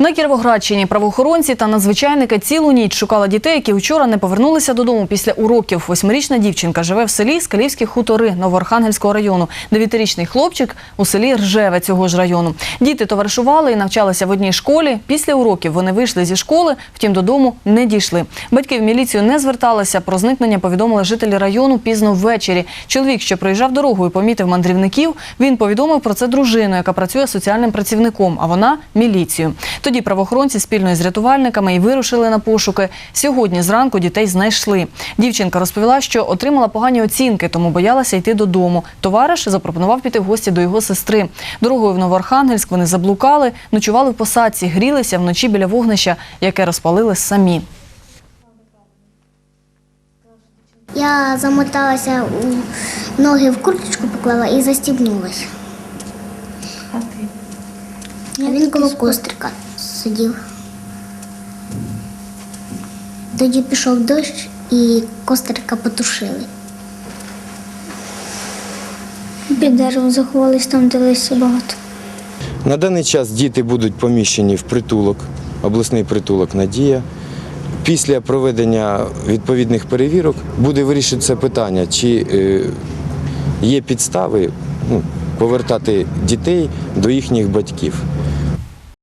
На Кіровоградщині правоохоронці та надзвичайники цілу ніч шукали дітей, які вчора не повернулися додому після уроків. Восьмирічна дівчинка живе в селі Скалівські хутори Новоархангельського району. Дев'ятирічний хлопчик у селі Ржеве цього ж району. Діти товаришували і навчалися в одній школі. Після уроків вони вийшли зі школи, втім додому не дійшли. Батьки в міліцію не зверталися. Про зникнення повідомили жителі району пізно ввечері. Чоловік, що проїжджав дорогою, помітив мандрівників. Він повідомив про це дружину, яка працює соціальним працівником, а вона міліцію. Тоді правоохоронці спільно із рятувальниками і вирушили на пошуки. Сьогодні зранку дітей знайшли. Дівчинка розповіла, що отримала погані оцінки, тому боялася йти додому. Товариш запропонував піти в гості до його сестри. Дорогою в Новоархангельськ вони заблукали, ночували в посадці, грілися вночі біля вогнища, яке розпалили самі. Я замоталася у ноги в курточку поклала і застібнулася. А ти? А він коло кострика сидів. Тоді пішов дощ і кострика потушили. Під деревом заховались, там дивилися багато. На даний час діти будуть поміщені в притулок, обласний притулок Надія. Після проведення відповідних перевірок буде вирішитися питання, чи е, є підстави ну, повертати дітей до їхніх батьків.